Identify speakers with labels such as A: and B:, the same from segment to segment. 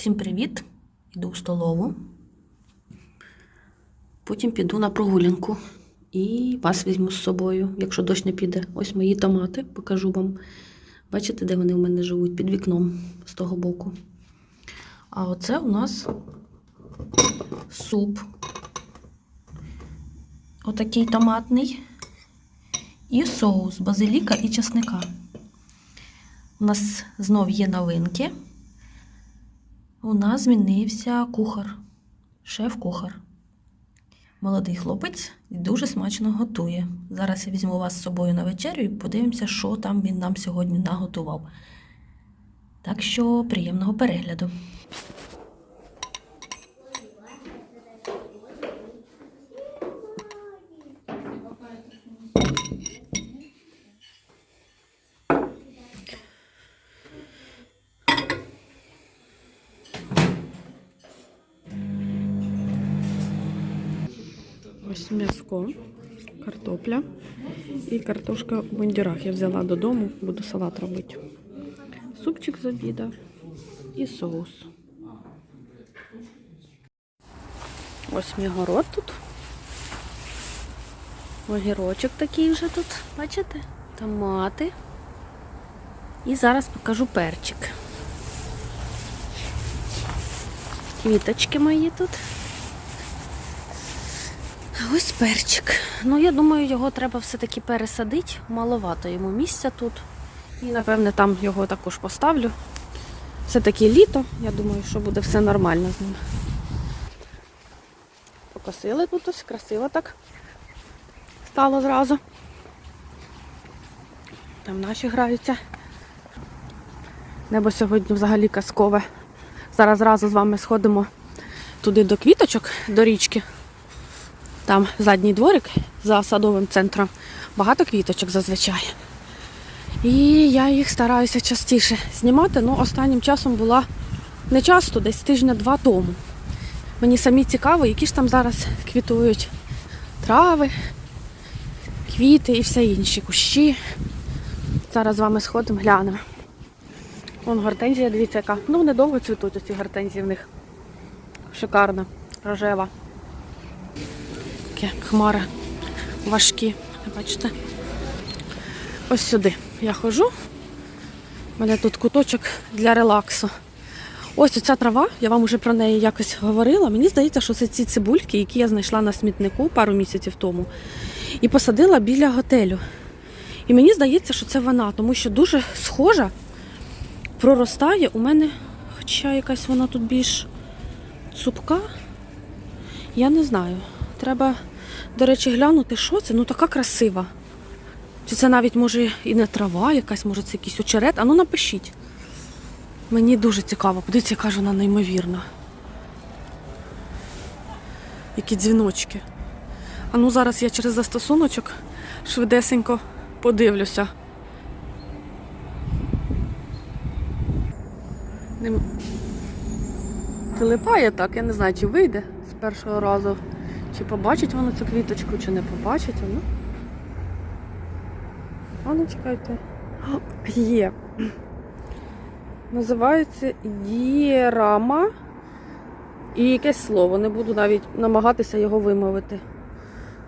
A: Всім привіт! Йду в столову. Потім піду на прогулянку і вас візьму з собою, якщо дощ не піде. Ось мої томати, покажу вам. Бачите, де вони в мене живуть? Під вікном з того боку. А оце у нас суп. Отакий томатний. І соус базиліка і чесника. У нас знов є новинки. У нас змінився кухар, шеф-кухар. Молодий хлопець дуже смачно готує. Зараз я візьму вас з собою на вечерю і подивимося, що там він нам сьогодні наготував. Так що приємного перегляду. Картошка в бундірах. Я взяла додому, буду салат робити. Супчик з обіда і соус. Ось мій город тут. Огірочок такий вже тут, бачите? Томати. І зараз покажу перчик. Квіточки мої тут. Ось перчик. Ну, я думаю, його треба все-таки пересадити. Маловато йому місця тут. І, напевне, там його також поставлю. Все-таки літо, я думаю, що буде все нормально з ним. Покосили тут ось, красиво так. Стало зразу. Там наші граються. Небо сьогодні взагалі казкове. Зараз зразу з вами сходимо туди до квіточок, до річки. Там задній дворик за садовим центром. Багато квіточок зазвичай. І я їх стараюся частіше знімати. Ну, останнім часом була не часто, десь тижня-два тому. Мені самі цікаво, які ж там зараз квітують трави, квіти і все інші кущі. Зараз з вами сходимо, глянемо. Вон гортензія, дивіться, яка. Ну, недовго цвітуть оці гортензії в них. Шикарна, рожева такі хмари важкі. Бачите? Ось сюди я ходжу. У мене тут куточок для релаксу. Ось оця трава, я вам вже про неї якось говорила. Мені здається, що це ці цибульки, які я знайшла на смітнику пару місяців тому, і посадила біля готелю. І мені здається, що це вона, тому що дуже схожа, проростає у мене, хоча якась вона тут більш цупка. Я не знаю. Треба, до речі, глянути, що це. Ну така красива. Чи це навіть може і не трава якась, може це якийсь очерет. А ну напишіть. Мені дуже цікаво. Подивіться, яка ж вона неймовірна. Які дзвіночки. А ну зараз я через застосуночок швидесенько подивлюся. Нем- Телепає так, я не знаю, чи вийде з першого разу. Чи побачить воно цю квіточку, чи не побачить воно. А ну чекайте. Є. Називається дієрама. І якесь слово. Не буду навіть намагатися його вимовити.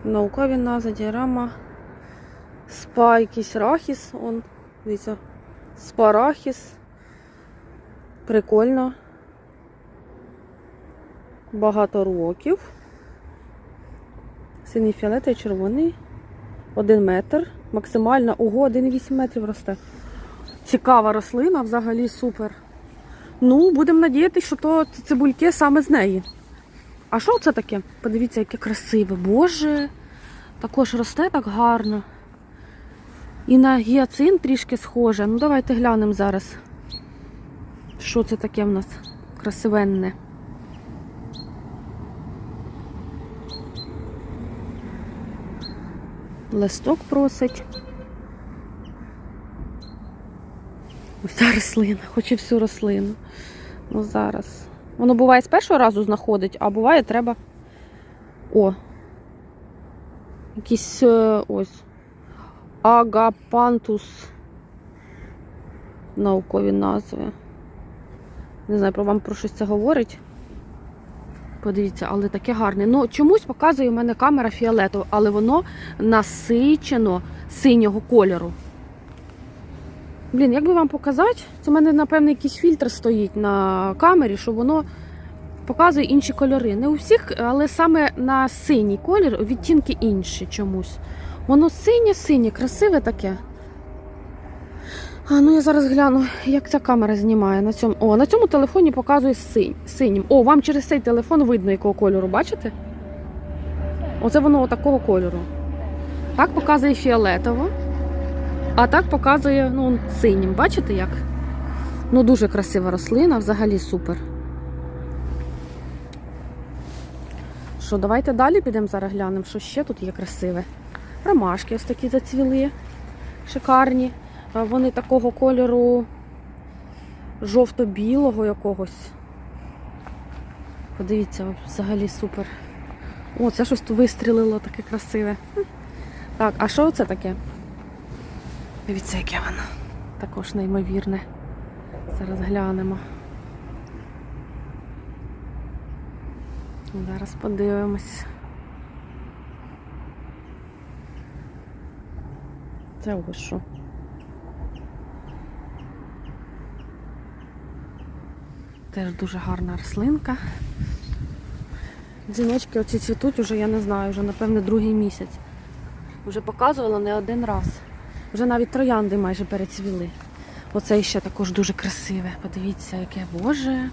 A: Наукові назва дієрама. Спа якийсь рахіс. Он, дивіться. Спарахіс. Прикольно. Багато років. Синій фіолетовий, червоний. Один метр. Максимальна ого, 1,8 метрів росте. Цікава рослина, взагалі супер. Ну, будемо надіятися, що то цибульки саме з неї. А що це таке? Подивіться, яке красиве. Боже, також росте так гарно. І на гіацин трішки схоже. Ну, давайте глянемо зараз. Що це таке в нас красивенне. Листок просить. Ось ця рослина, хоче всю рослину. Ну зараз. Воно буває з першого разу знаходить, а буває треба. О! Якісь е, ось. Агапантус. Наукові назви. Не знаю, про вам про щось це говорить. Подивіться, але таке гарне. Ну, чомусь показує у мене камера фіолетова, але воно насичено синього кольору. Блін, як би вам показати? Це в мене, напевно, якийсь фільтр стоїть на камері, що воно показує інші кольори. Не у всіх, але саме на синій колір відтінки інші чомусь. Воно синє-синє, красиве таке. А ну я зараз гляну, як ця камера знімає на цьому. О, на цьому телефоні показує синь, синім. О, вам через цей телефон видно, якого кольору, бачите? Оце воно такого кольору. Так показує фіолетово, а так показує ну, синім. Бачите як? Ну, дуже красива рослина, взагалі супер. Що, давайте далі підемо зараз глянемо, що ще тут є красиве. Ромашки ось такі зацвіли, шикарні. Вони такого кольору жовто-білого якогось. Подивіться, взагалі супер. О, це щось тут вистрілило таке красиве. Так, а що це таке? Дивіться, яке воно. Також неймовірне. Зараз глянемо. Зараз подивимось. Це ось що. Теж дуже гарна рослинка. Дзвіночки оці цвітуть уже, я не знаю, вже напевне другий місяць. Вже показувала не один раз. Вже навіть троянди майже перецвіли. Оце ще також дуже красиве. Подивіться, яке боже.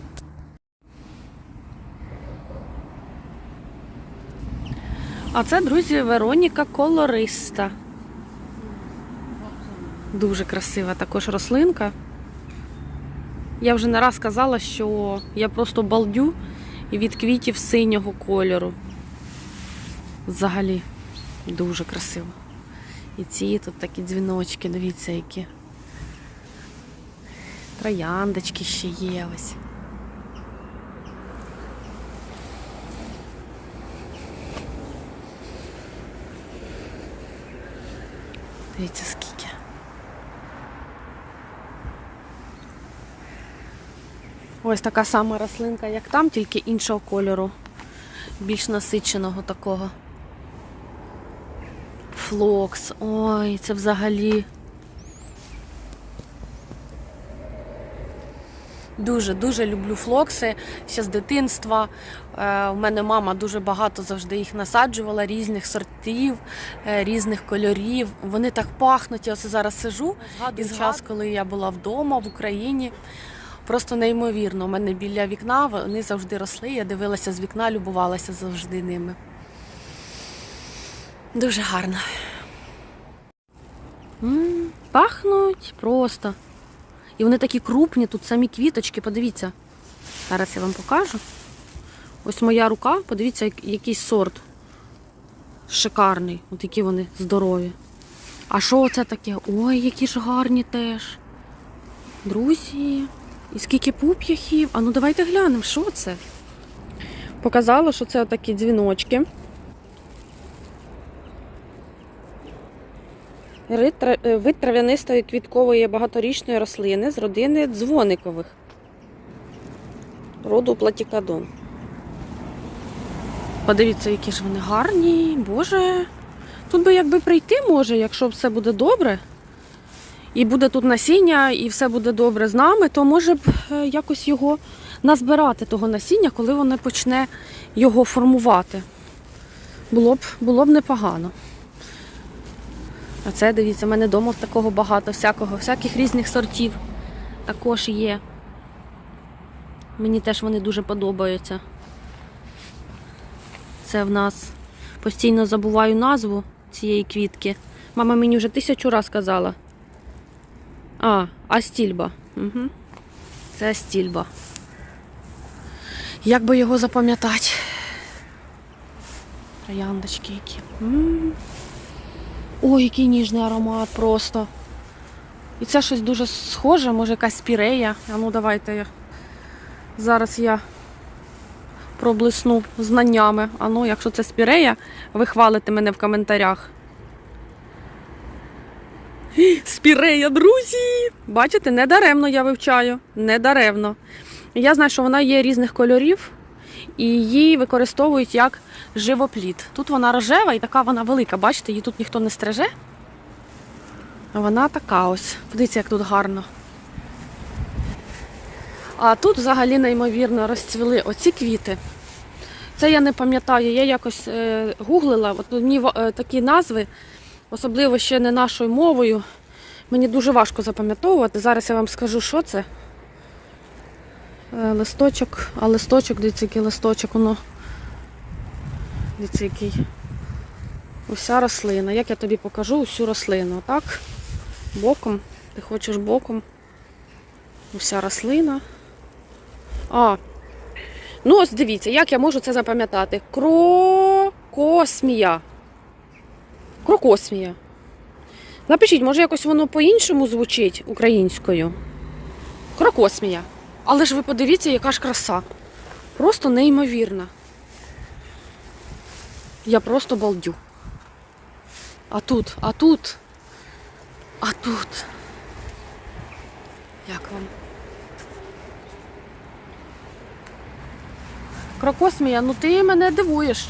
A: А це, друзі, Вероніка колориста. Дуже красива також рослинка. Я вже не раз казала, що я просто балдю від квітів синього кольору. Взагалі дуже красиво. І ці тут такі дзвіночки, дивіться, які. Трояндочки ще є ось. Дивіться скільки. Ось така сама рослинка, як там, тільки іншого кольору. Більш насиченого такого. Флокс. Ой, це взагалі. Дуже дуже люблю флокси ще з дитинства. Е, у мене мама дуже багато завжди їх насаджувала, різних сортів, е, різних кольорів. Вони так пахнуть. Я оце зараз сижу. Згадую час, коли я була вдома в Україні. Просто неймовірно. У мене біля вікна вони завжди росли. Я дивилася з вікна, любувалася завжди ними. Дуже гарно. м пахнуть просто. І вони такі крупні, тут самі квіточки, подивіться. Зараз я вам покажу. Ось моя рука, подивіться, як- який сорт. Шикарний. От які вони здорові. А що це таке? Ой, які ж гарні теж. Друзі, і скільки пуп'яхів. А ну давайте глянемо, що це. Показала, що це такі дзвіночки. Е, Вид трав'янистої квіткової багаторічної рослини з родини дзвоникових. Роду платікадон. Подивіться, які ж вони гарні. Боже. Тут би якби прийти може, якщо все буде добре. І буде тут насіння, і все буде добре з нами, то може б е, якось його назбирати, того насіння, коли воно почне його формувати. Було б, було б непогано. А це, дивіться, в мене вдома такого багато, всякого, всяких різних сортів також є. Мені теж вони дуже подобаються. Це в нас постійно забуваю назву цієї квітки. Мама мені вже тисячу раз казала. А, астільба. Угу. Це астільба. Як би його запам'ятати? Трояндочки які. М. Ой, який ніжний аромат просто. І це щось дуже схоже, може якась спірея. А ну давайте я. Зараз я проблисну знаннями. А ну, якщо це спірея, ви хвалите мене в коментарях. Спірея, друзі! Бачите, недаремно я вивчаю. Недаремно. Я знаю, що вона є різних кольорів, і її використовують як живоплід. Тут вона рожева і така вона велика. Бачите, її тут ніхто не стриже. Вона така ось. Подивіться, як тут гарно. А тут взагалі неймовірно розцвіли оці квіти. Це я не пам'ятаю, я якось е, гуглила, от мені е, такі назви, особливо ще не нашою мовою. Мені дуже важко запам'ятовувати. Зараз я вам скажу, що це. Е, листочок, а листочок, дивіться, який листочок, воно. Дивіться, який. Уся рослина. Як я тобі покажу усю рослину, так? Боком. Ти хочеш боком. Уся рослина. А. Ну, ось дивіться, як я можу це запам'ятати. Крокосмія. Крокосмія. Напишіть, може якось воно по-іншому звучить українською. Крокосмія. Але ж ви подивіться, яка ж краса. Просто неймовірна. Я просто балдю. А тут, а тут, а тут. Як вам? Крокосмія, ну ти мене дивуєш.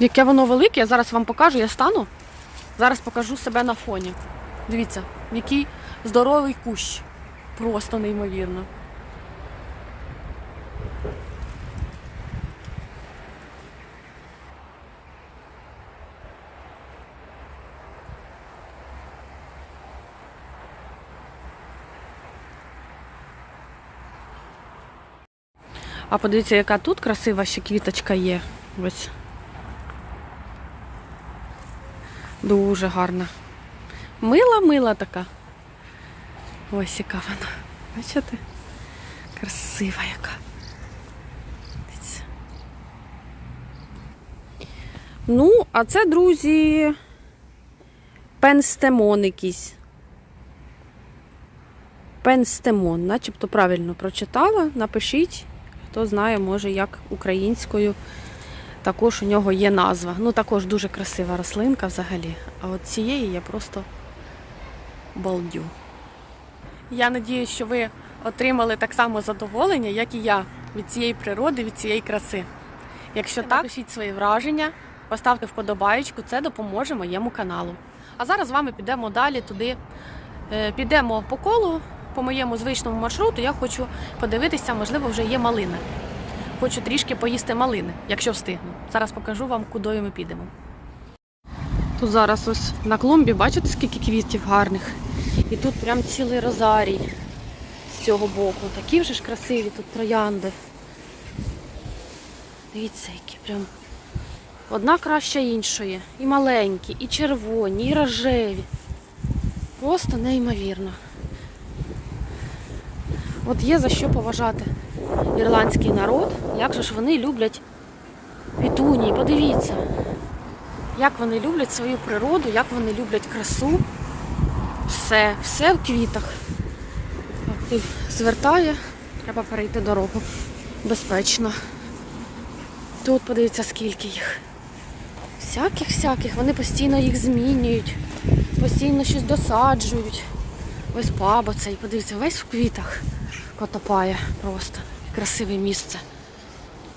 A: Яке воно велике, я зараз вам покажу, я стану. Зараз покажу себе на фоні. Дивіться, який здоровий кущ. Просто неймовірно. А подивіться, яка тут красива ще квіточка є. Ось. Дуже гарна. Мила-мила така. Ось яка вона. Бачите? Красива яка. Дивіться. Ну, а це, друзі, пенстемон якийсь. Пенстемон, начебто правильно прочитала. Напишіть, хто знає, може, як українською. Також у нього є назва. Ну, також дуже красива рослинка взагалі. А от цієї я просто балдю. Я надію, що ви отримали так само задоволення, як і я, від цієї природи, від цієї краси. Якщо так, напишіть свої враження, поставте вподобаєчку, це допоможе моєму каналу. А зараз з вами підемо далі туди. Е, Підемо по колу, по моєму звичному маршруту. Я хочу подивитися, можливо, вже є малина. Хочу трішки поїсти малини, якщо встигну. Зараз покажу вам, куди ми підемо. Тут зараз ось на клумбі, бачите, скільки квітів гарних. І тут прям цілий розарій з цього боку. Такі вже ж красиві тут троянди. Дивіться, які прям одна краща іншої. І маленькі, і червоні, і рожеві. Просто неймовірно. От є за що поважати ірландський народ, як же ж вони люблять пітунії. Подивіться, як вони люблять свою природу, як вони люблять красу. Все, все в квітах. І Звертає, треба перейти дорогу. Безпечно. Тут подивіться, скільки їх. Всяких-всяких, вони постійно їх змінюють, постійно щось досаджують. Ось баба цей, подивіться, весь в квітах котопає просто. Красиве місце.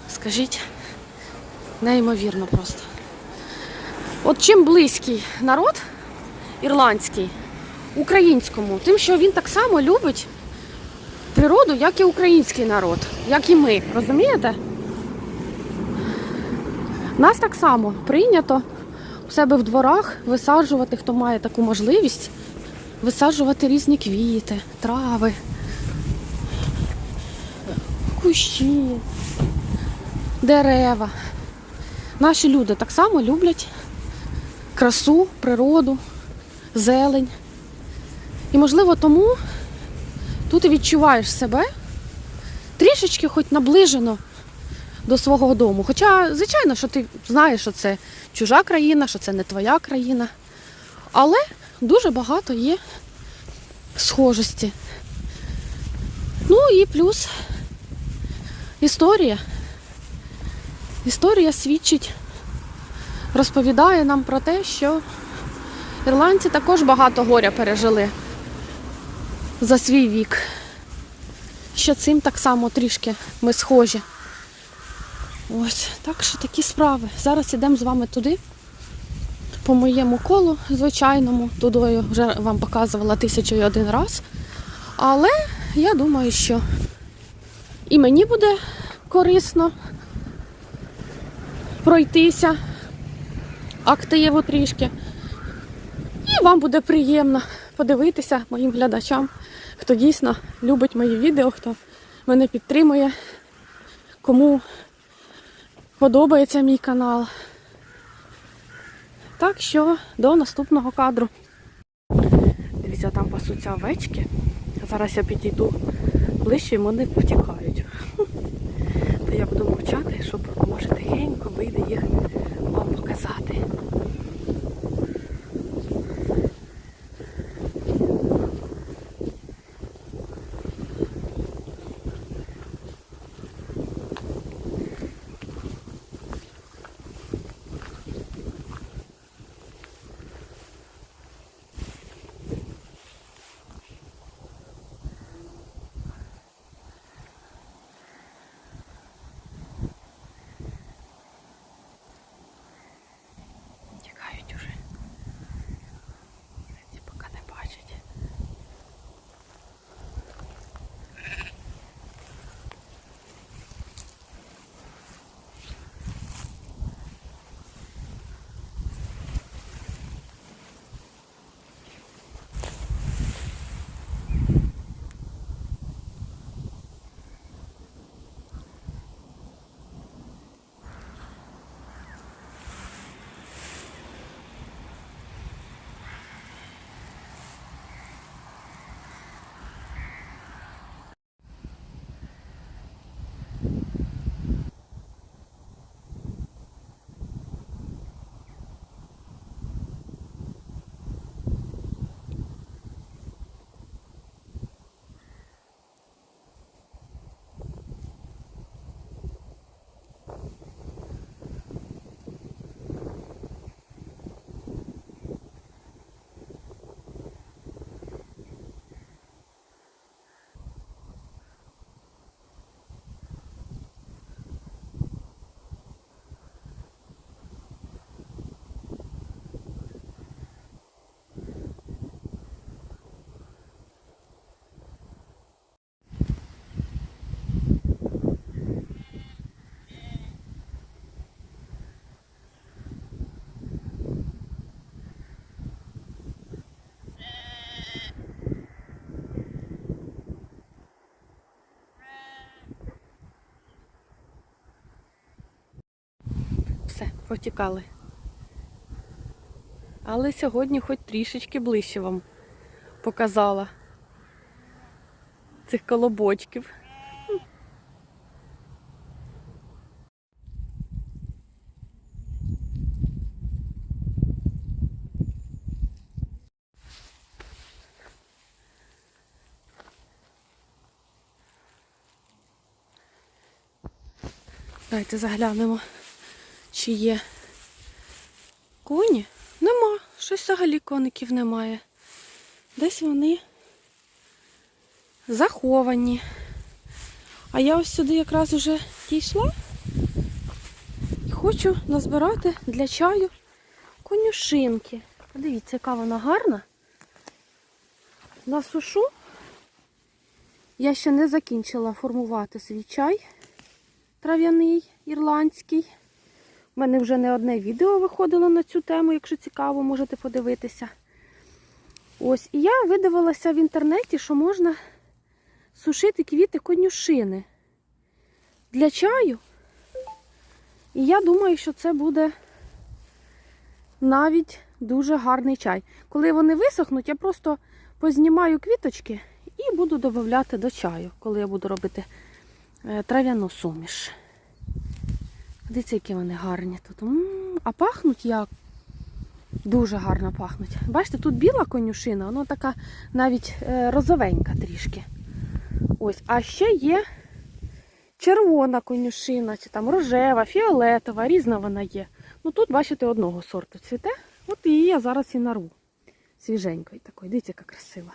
A: Скажіть, неймовірно просто. От чим близький народ ірландський українському, тим, що він так само любить природу, як і український народ, як і ми. Розумієте? Нас так само прийнято у себе в дворах висаджувати, хто має таку можливість, висаджувати різні квіти, трави, кущі, дерева. Наші люди так само люблять красу, природу, зелень. І, можливо, тому тут відчуваєш себе трішечки хоч наближено до свого дому. Хоча, звичайно, що ти знаєш, що це чужа країна, що це не твоя країна. Але дуже багато є схожості. Ну і плюс історія. Історія свідчить, розповідає нам про те, що Ірландці також багато горя пережили за свій вік. Ще цим так само трішки ми схожі. Ось, так що такі справи. Зараз йдемо з вами туди, по моєму колу звичайному. Туди я вже вам показувала тисячу і один раз. Але я думаю, що і мені буде корисно пройтися активу трішки. І вам буде приємно подивитися моїм глядачам, хто дійсно любить мої відео, хто мене підтримує, кому подобається мій канал. Так що до наступного кадру. Дивіться, там пасуться овечки. Зараз я підійду ближче вони втікають. То я буду мовчати, щоб може тихенько вийде їх вам показати. Потікали. Але сьогодні хоч трішечки ближче вам показала цих колобочків. Давайте заглянемо, чи є коні. Нема. Щось взагалі коників немає. Десь вони заховані. А я ось сюди якраз уже дійшла і хочу назбирати для чаю конюшинки. Подивіться, яка вона гарна. Насушу. Я ще не закінчила формувати свій чай трав'яний, ірландський. У мене вже не одне відео виходило на цю тему, якщо цікаво, можете подивитися. Ось, і я видивилася в інтернеті, що можна сушити квіти конюшини для чаю. І я думаю, що це буде навіть дуже гарний чай. Коли вони висохнуть, я просто познімаю квіточки і буду додавати до чаю, коли я буду робити е, трав'яну суміш. Дивіться, які вони гарні тут. А пахнуть як? Дуже гарно пахнуть. Бачите, тут біла конюшина, вона така навіть е, розовенька трішки. Ось, а ще є червона конюшина, чи там рожева, фіолетова, різна вона є. Ну тут, бачите, одного сорту цвіте. От її я зараз і нарву. Свіженької такої. Дивіться, яка красива.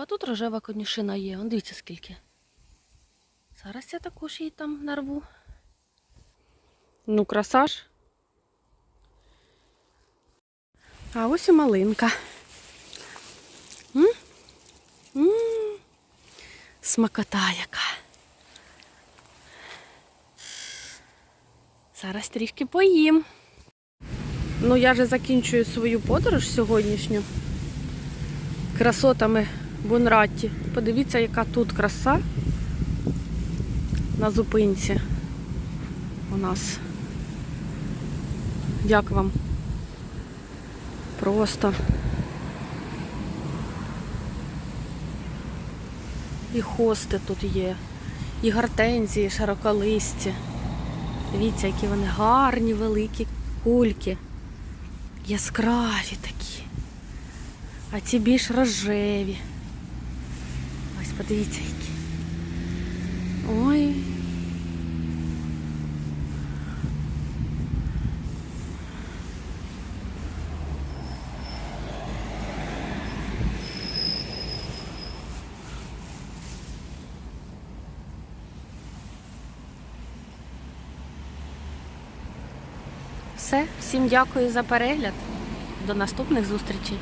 A: А тут рожева конюшина є. Он дивіться скільки. Зараз я також її там нарву. Ну, краса ж. А ось і малинка. М? М. Смакота яка. Зараз трішки поїм. Ну, я вже закінчую свою подорож сьогоднішню красотами Бунратті. Подивіться, яка тут краса на зупинці у нас. Як вам? Просто. І хости тут є, і гортензії, і широколисті. Дивіться, які вони гарні, великі кульки. Яскраві такі. А ці більш рожеві. Подивіться які. Ой. Все, всім дякую за перегляд. До наступних зустрічей.